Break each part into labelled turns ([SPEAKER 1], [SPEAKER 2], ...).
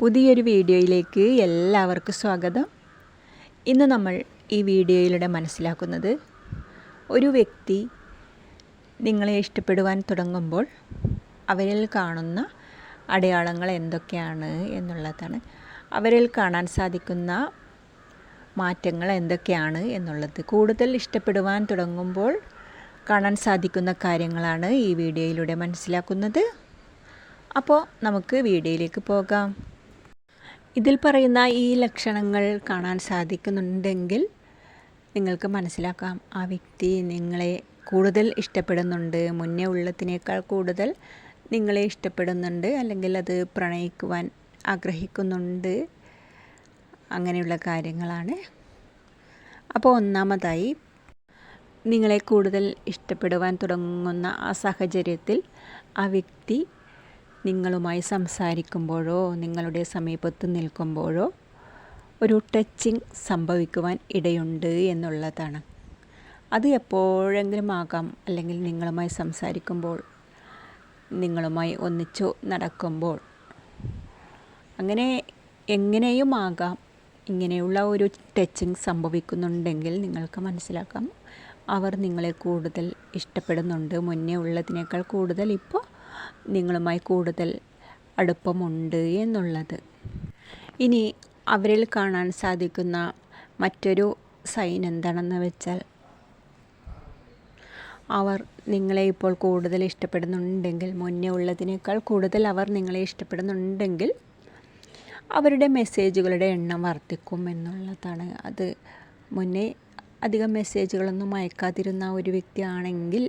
[SPEAKER 1] പുതിയൊരു വീഡിയോയിലേക്ക് എല്ലാവർക്കും സ്വാഗതം ഇന്ന് നമ്മൾ ഈ വീഡിയോയിലൂടെ മനസ്സിലാക്കുന്നത് ഒരു വ്യക്തി നിങ്ങളെ ഇഷ്ടപ്പെടുവാൻ തുടങ്ങുമ്പോൾ അവരിൽ കാണുന്ന അടയാളങ്ങൾ എന്തൊക്കെയാണ് എന്നുള്ളതാണ് അവരിൽ കാണാൻ സാധിക്കുന്ന മാറ്റങ്ങൾ എന്തൊക്കെയാണ് എന്നുള്ളത് കൂടുതൽ ഇഷ്ടപ്പെടുവാൻ തുടങ്ങുമ്പോൾ കാണാൻ സാധിക്കുന്ന കാര്യങ്ങളാണ് ഈ വീഡിയോയിലൂടെ മനസ്സിലാക്കുന്നത് അപ്പോൾ നമുക്ക് വീഡിയോയിലേക്ക് പോകാം ഇതിൽ പറയുന്ന ഈ ലക്ഷണങ്ങൾ കാണാൻ സാധിക്കുന്നുണ്ടെങ്കിൽ നിങ്ങൾക്ക് മനസ്സിലാക്കാം ആ വ്യക്തി നിങ്ങളെ കൂടുതൽ ഇഷ്ടപ്പെടുന്നുണ്ട് മുന്നേ ഉള്ളതിനേക്കാൾ കൂടുതൽ നിങ്ങളെ ഇഷ്ടപ്പെടുന്നുണ്ട് അല്ലെങ്കിൽ അത് പ്രണയിക്കുവാൻ ആഗ്രഹിക്കുന്നുണ്ട് അങ്ങനെയുള്ള കാര്യങ്ങളാണ് അപ്പോൾ ഒന്നാമതായി നിങ്ങളെ കൂടുതൽ ഇഷ്ടപ്പെടുവാൻ തുടങ്ങുന്ന ആ സാഹചര്യത്തിൽ ആ വ്യക്തി നിങ്ങളുമായി സംസാരിക്കുമ്പോഴോ നിങ്ങളുടെ സമീപത്ത് നിൽക്കുമ്പോഴോ ഒരു ടച്ചിങ് സംഭവിക്കുവാൻ ഇടയുണ്ട് എന്നുള്ളതാണ് അത് എപ്പോഴെങ്കിലും ആകാം അല്ലെങ്കിൽ നിങ്ങളുമായി സംസാരിക്കുമ്പോൾ നിങ്ങളുമായി ഒന്നിച്ചു നടക്കുമ്പോൾ അങ്ങനെ എങ്ങനെയും ആകാം ഇങ്ങനെയുള്ള ഒരു ടച്ചിങ് സംഭവിക്കുന്നുണ്ടെങ്കിൽ നിങ്ങൾക്ക് മനസ്സിലാക്കാം അവർ നിങ്ങളെ കൂടുതൽ ഇഷ്ടപ്പെടുന്നുണ്ട് മുന്നേ ഉള്ളതിനേക്കാൾ കൂടുതൽ ഇപ്പോൾ നിങ്ങളുമായി കൂടുതൽ അടുപ്പമുണ്ട് എന്നുള്ളത് ഇനി അവരിൽ കാണാൻ സാധിക്കുന്ന മറ്റൊരു സൈൻ എന്താണെന്ന് വെച്ചാൽ അവർ നിങ്ങളെ ഇപ്പോൾ കൂടുതൽ ഇഷ്ടപ്പെടുന്നുണ്ടെങ്കിൽ മുന്നേ ഉള്ളതിനേക്കാൾ കൂടുതൽ അവർ നിങ്ങളെ ഇഷ്ടപ്പെടുന്നുണ്ടെങ്കിൽ അവരുടെ മെസ്സേജുകളുടെ എണ്ണം വർദ്ധിക്കും എന്നുള്ളതാണ് അത് മുന്നേ അധികം മെസ്സേജുകളൊന്നും അയക്കാതിരുന്ന ഒരു വ്യക്തിയാണെങ്കിൽ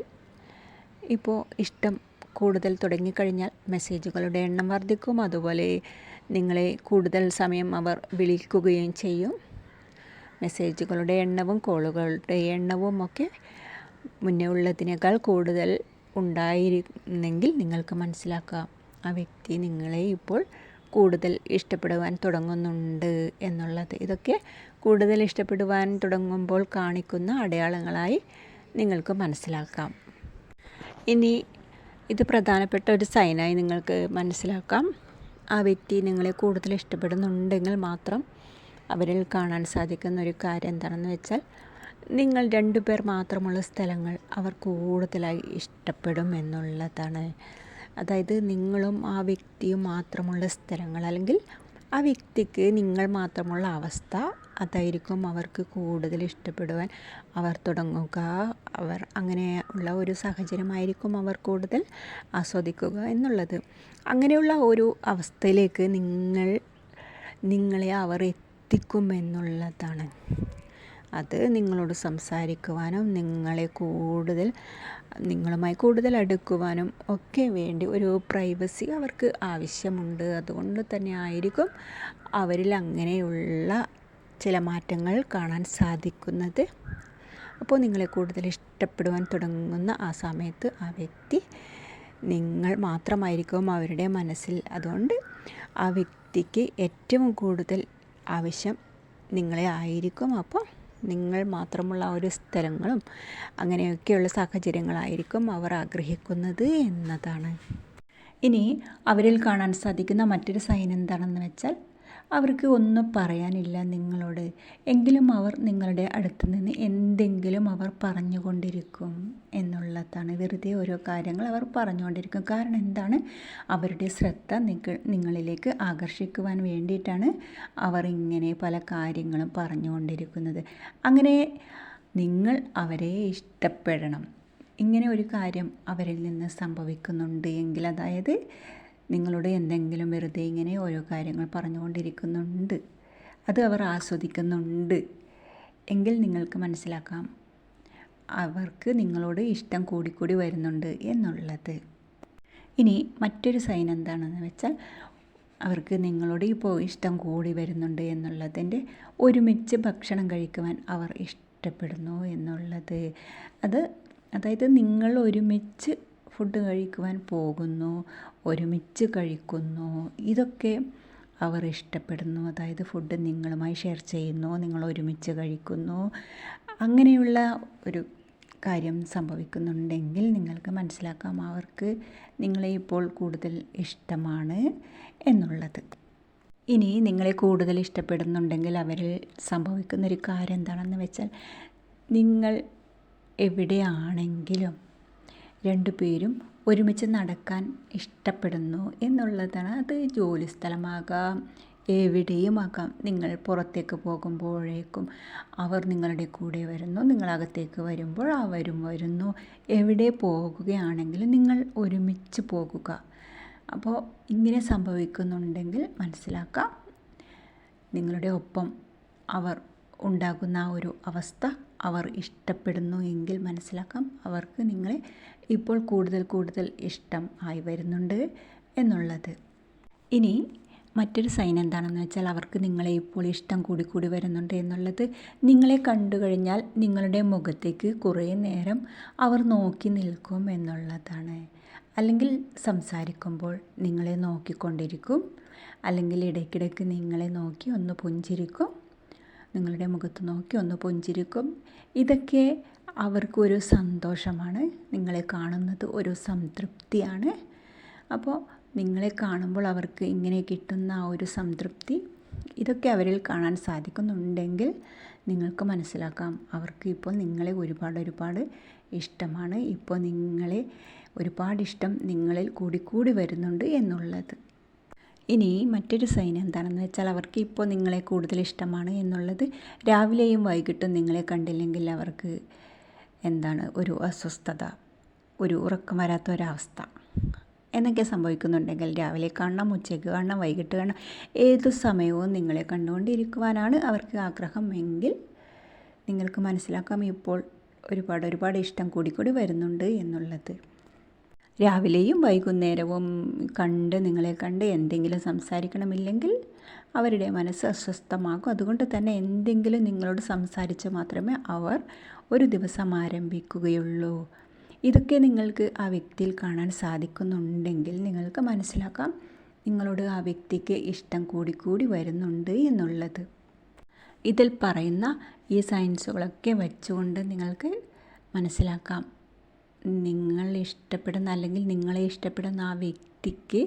[SPEAKER 1] ഇപ്പോൾ ഇഷ്ടം കൂടുതൽ തുടങ്ങിക്കഴിഞ്ഞാൽ മെസ്സേജുകളുടെ എണ്ണം വർദ്ധിക്കും അതുപോലെ നിങ്ങളെ കൂടുതൽ സമയം അവർ വിളിക്കുകയും ചെയ്യും മെസ്സേജുകളുടെ എണ്ണവും കോളുകളുടെ എണ്ണവും ഒക്കെ മുന്നേ ഉള്ളതിനേക്കാൾ കൂടുതൽ ഉണ്ടായിരുന്നെങ്കിൽ നിങ്ങൾക്ക് മനസ്സിലാക്കാം ആ വ്യക്തി നിങ്ങളെ ഇപ്പോൾ കൂടുതൽ ഇഷ്ടപ്പെടുവാൻ തുടങ്ങുന്നുണ്ട് എന്നുള്ളത് ഇതൊക്കെ കൂടുതൽ ഇഷ്ടപ്പെടുവാൻ തുടങ്ങുമ്പോൾ കാണിക്കുന്ന അടയാളങ്ങളായി നിങ്ങൾക്ക് മനസ്സിലാക്കാം ഇനി ഇത് പ്രധാനപ്പെട്ട ഒരു സൈനായി നിങ്ങൾക്ക് മനസ്സിലാക്കാം ആ വ്യക്തി നിങ്ങളെ കൂടുതൽ ഇഷ്ടപ്പെടുന്നുണ്ടെങ്കിൽ മാത്രം അവരിൽ കാണാൻ സാധിക്കുന്ന ഒരു കാര്യം എന്താണെന്ന് വെച്ചാൽ നിങ്ങൾ രണ്ടുപേർ മാത്രമുള്ള സ്ഥലങ്ങൾ അവർ കൂടുതലായി ഇഷ്ടപ്പെടും എന്നുള്ളതാണ് അതായത് നിങ്ങളും ആ വ്യക്തിയും മാത്രമുള്ള സ്ഥലങ്ങൾ അല്ലെങ്കിൽ ആ വ്യക്തിക്ക് നിങ്ങൾ മാത്രമുള്ള അവസ്ഥ അതായിരിക്കും അവർക്ക് കൂടുതൽ ഇഷ്ടപ്പെടുവാൻ അവർ തുടങ്ങുക അവർ അങ്ങനെ ഉള്ള ഒരു സാഹചര്യമായിരിക്കും അവർ കൂടുതൽ ആസ്വദിക്കുക എന്നുള്ളത് അങ്ങനെയുള്ള ഒരു അവസ്ഥയിലേക്ക് നിങ്ങൾ നിങ്ങളെ അവർ എത്തിക്കുമെന്നുള്ളതാണ് അത് നിങ്ങളോട് സംസാരിക്കുവാനും നിങ്ങളെ കൂടുതൽ നിങ്ങളുമായി കൂടുതൽ അടുക്കുവാനും ഒക്കെ വേണ്ടി ഒരു പ്രൈവസി അവർക്ക് ആവശ്യമുണ്ട് അതുകൊണ്ട് തന്നെ ആയിരിക്കും അവരിൽ അങ്ങനെയുള്ള ചില മാറ്റങ്ങൾ കാണാൻ സാധിക്കുന്നത് അപ്പോൾ നിങ്ങളെ കൂടുതൽ ഇഷ്ടപ്പെടുവാൻ തുടങ്ങുന്ന ആ സമയത്ത് ആ വ്യക്തി നിങ്ങൾ മാത്രമായിരിക്കും അവരുടെ മനസ്സിൽ അതുകൊണ്ട് ആ വ്യക്തിക്ക് ഏറ്റവും കൂടുതൽ ആവശ്യം നിങ്ങളെ ആയിരിക്കും അപ്പോൾ നിങ്ങൾ മാത്രമുള്ള ഒരു സ്ഥലങ്ങളും അങ്ങനെയൊക്കെയുള്ള സാഹചര്യങ്ങളായിരിക്കും അവർ ആഗ്രഹിക്കുന്നത് എന്നതാണ് ഇനി അവരിൽ കാണാൻ സാധിക്കുന്ന മറ്റൊരു സൈൻ എന്താണെന്ന് വെച്ചാൽ അവർക്ക് ഒന്നും പറയാനില്ല നിങ്ങളോട് എങ്കിലും അവർ നിങ്ങളുടെ അടുത്ത് നിന്ന് എന്തെങ്കിലും അവർ പറഞ്ഞുകൊണ്ടിരിക്കും എന്നുള്ളതാണ് വെറുതെ ഓരോ കാര്യങ്ങൾ അവർ പറഞ്ഞുകൊണ്ടിരിക്കും കാരണം എന്താണ് അവരുടെ ശ്രദ്ധ നിങ്ങളിലേക്ക് ആകർഷിക്കുവാൻ വേണ്ടിയിട്ടാണ് അവർ ഇങ്ങനെ പല കാര്യങ്ങളും പറഞ്ഞുകൊണ്ടിരിക്കുന്നത് അങ്ങനെ നിങ്ങൾ അവരെ ഇഷ്ടപ്പെടണം ഇങ്ങനെ ഒരു കാര്യം അവരിൽ നിന്ന് സംഭവിക്കുന്നുണ്ട് എങ്കിൽ അതായത് നിങ്ങളോട് എന്തെങ്കിലും വെറുതെ ഇങ്ങനെ ഓരോ കാര്യങ്ങൾ പറഞ്ഞുകൊണ്ടിരിക്കുന്നുണ്ട് അത് അവർ ആസ്വദിക്കുന്നുണ്ട് എങ്കിൽ നിങ്ങൾക്ക് മനസ്സിലാക്കാം അവർക്ക് നിങ്ങളോട് ഇഷ്ടം കൂടിക്കൂടി വരുന്നുണ്ട് എന്നുള്ളത് ഇനി മറ്റൊരു സൈൻ എന്താണെന്ന് വെച്ചാൽ അവർക്ക് നിങ്ങളോട് ഇപ്പോൾ ഇഷ്ടം കൂടി വരുന്നുണ്ട് എന്നുള്ളതിൻ്റെ ഒരുമിച്ച് ഭക്ഷണം കഴിക്കുവാൻ അവർ ഇഷ്ടപ്പെടുന്നു എന്നുള്ളത് അത് അതായത് നിങ്ങൾ ഒരുമിച്ച് ഫുഡ് കഴിക്കുവാൻ പോകുന്നു ഒരുമിച്ച് കഴിക്കുന്നു ഇതൊക്കെ അവർ ഇഷ്ടപ്പെടുന്നു അതായത് ഫുഡ് നിങ്ങളുമായി ഷെയർ ചെയ്യുന്നു നിങ്ങൾ ഒരുമിച്ച് കഴിക്കുന്നു അങ്ങനെയുള്ള ഒരു കാര്യം സംഭവിക്കുന്നുണ്ടെങ്കിൽ നിങ്ങൾക്ക് മനസ്സിലാക്കാം അവർക്ക് നിങ്ങളെ ഇപ്പോൾ കൂടുതൽ ഇഷ്ടമാണ് എന്നുള്ളത് ഇനി നിങ്ങളെ കൂടുതൽ ഇഷ്ടപ്പെടുന്നുണ്ടെങ്കിൽ അവരിൽ സംഭവിക്കുന്നൊരു കാര്യം എന്താണെന്ന് വെച്ചാൽ നിങ്ങൾ എവിടെയാണെങ്കിലും രണ്ടുപേരും ഒരുമിച്ച് നടക്കാൻ ഇഷ്ടപ്പെടുന്നു എന്നുള്ളതാണ് അത് ജോലി സ്ഥലമാകാം എവിടെയും ആകാം നിങ്ങൾ പുറത്തേക്ക് പോകുമ്പോഴേക്കും അവർ നിങ്ങളുടെ കൂടെ വരുന്നു നിങ്ങൾ അകത്തേക്ക് വരുമ്പോൾ അവരും വരുന്നു എവിടെ പോകുകയാണെങ്കിലും നിങ്ങൾ ഒരുമിച്ച് പോകുക അപ്പോൾ ഇങ്ങനെ സംഭവിക്കുന്നുണ്ടെങ്കിൽ മനസ്സിലാക്കാം നിങ്ങളുടെ ഒപ്പം അവർ ഉണ്ടാകുന്ന ആ ഒരു അവസ്ഥ അവർ ഇഷ്ടപ്പെടുന്നു എങ്കിൽ മനസ്സിലാക്കാം അവർക്ക് നിങ്ങളെ ഇപ്പോൾ കൂടുതൽ കൂടുതൽ ഇഷ്ടം ആയി വരുന്നുണ്ട് എന്നുള്ളത് ഇനി മറ്റൊരു സൈൻ എന്താണെന്ന് വെച്ചാൽ അവർക്ക് നിങ്ങളെ ഇപ്പോൾ ഇഷ്ടം കൂടി കൂടി വരുന്നുണ്ട് എന്നുള്ളത് നിങ്ങളെ കണ്ടു കഴിഞ്ഞാൽ നിങ്ങളുടെ മുഖത്തേക്ക് കുറേ നേരം അവർ നോക്കി നിൽക്കും എന്നുള്ളതാണ് അല്ലെങ്കിൽ സംസാരിക്കുമ്പോൾ നിങ്ങളെ നോക്കിക്കൊണ്ടിരിക്കും അല്ലെങ്കിൽ ഇടയ്ക്കിടയ്ക്ക് നിങ്ങളെ നോക്കി ഒന്ന് പുഞ്ചിരിക്കും നിങ്ങളുടെ മുഖത്ത് നോക്കി ഒന്ന് പുഞ്ചിരിക്കും ഇതൊക്കെ അവർക്കൊരു സന്തോഷമാണ് നിങ്ങളെ കാണുന്നത് ഒരു സംതൃപ്തിയാണ് അപ്പോൾ നിങ്ങളെ കാണുമ്പോൾ അവർക്ക് ഇങ്ങനെ കിട്ടുന്ന ആ ഒരു സംതൃപ്തി ഇതൊക്കെ അവരിൽ കാണാൻ സാധിക്കുന്നുണ്ടെങ്കിൽ നിങ്ങൾക്ക് മനസ്സിലാക്കാം അവർക്ക് ഇപ്പോൾ നിങ്ങളെ ഒരുപാട് ഒരുപാട് ഇഷ്ടമാണ് ഇപ്പോൾ നിങ്ങളെ ഒരുപാട് ഇഷ്ടം നിങ്ങളിൽ കൂടിക്കൂടി വരുന്നുണ്ട് എന്നുള്ളത് ഇനി മറ്റൊരു സൈൻ എന്താണെന്ന് വെച്ചാൽ അവർക്ക് ഇപ്പോൾ നിങ്ങളെ കൂടുതൽ ഇഷ്ടമാണ് എന്നുള്ളത് രാവിലെയും വൈകിട്ടും നിങ്ങളെ കണ്ടില്ലെങ്കിൽ അവർക്ക് എന്താണ് ഒരു അസ്വസ്ഥത ഒരു ഉറക്കം വരാത്ത ഒരവസ്ഥ എന്നൊക്കെ സംഭവിക്കുന്നുണ്ടെങ്കിൽ രാവിലെ കാണണം ഉച്ചയ്ക്ക് കാണണം വൈകിട്ട് കാണണം ഏത് സമയവും നിങ്ങളെ കണ്ടുകൊണ്ടിരിക്കുവാനാണ് അവർക്ക് ആഗ്രഹം എങ്കിൽ നിങ്ങൾക്ക് മനസ്സിലാക്കാം ഇപ്പോൾ ഒരുപാട് ഒരുപാട് ഇഷ്ടം കൂടിക്കൂടി വരുന്നുണ്ട് എന്നുള്ളത് രാവിലെയും വൈകുന്നേരവും കണ്ട് നിങ്ങളെ കണ്ട് എന്തെങ്കിലും സംസാരിക്കണമില്ലെങ്കിൽ അവരുടെ മനസ്സ് അസ്വസ്ഥമാകും അതുകൊണ്ട് തന്നെ എന്തെങ്കിലും നിങ്ങളോട് സംസാരിച്ച് മാത്രമേ അവർ ഒരു ദിവസം ആരംഭിക്കുകയുള്ളൂ ഇതൊക്കെ നിങ്ങൾക്ക് ആ വ്യക്തിയിൽ കാണാൻ സാധിക്കുന്നുണ്ടെങ്കിൽ നിങ്ങൾക്ക് മനസ്സിലാക്കാം നിങ്ങളോട് ആ വ്യക്തിക്ക് ഇഷ്ടം കൂടിക്കൂടി വരുന്നുണ്ട് എന്നുള്ളത് ഇതിൽ പറയുന്ന ഈ സയൻസുകളൊക്കെ വെച്ചുകൊണ്ട് നിങ്ങൾക്ക് മനസ്സിലാക്കാം നിങ്ങൾ ഇഷ്ടപ്പെടുന്ന അല്ലെങ്കിൽ നിങ്ങളെ ഇഷ്ടപ്പെടുന്ന ആ വ്യക്തിക്ക്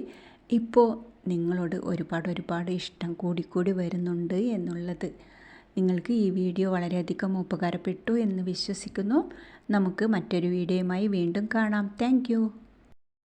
[SPEAKER 1] ഇപ്പോൾ നിങ്ങളോട് ഒരുപാട് ഒരുപാട് ഇഷ്ടം കൂടിക്കൂടി വരുന്നുണ്ട് എന്നുള്ളത് നിങ്ങൾക്ക് ഈ വീഡിയോ വളരെയധികം ഉപകാരപ്പെട്ടു എന്ന് വിശ്വസിക്കുന്നു നമുക്ക് മറ്റൊരു വീഡിയോയുമായി വീണ്ടും കാണാം താങ്ക്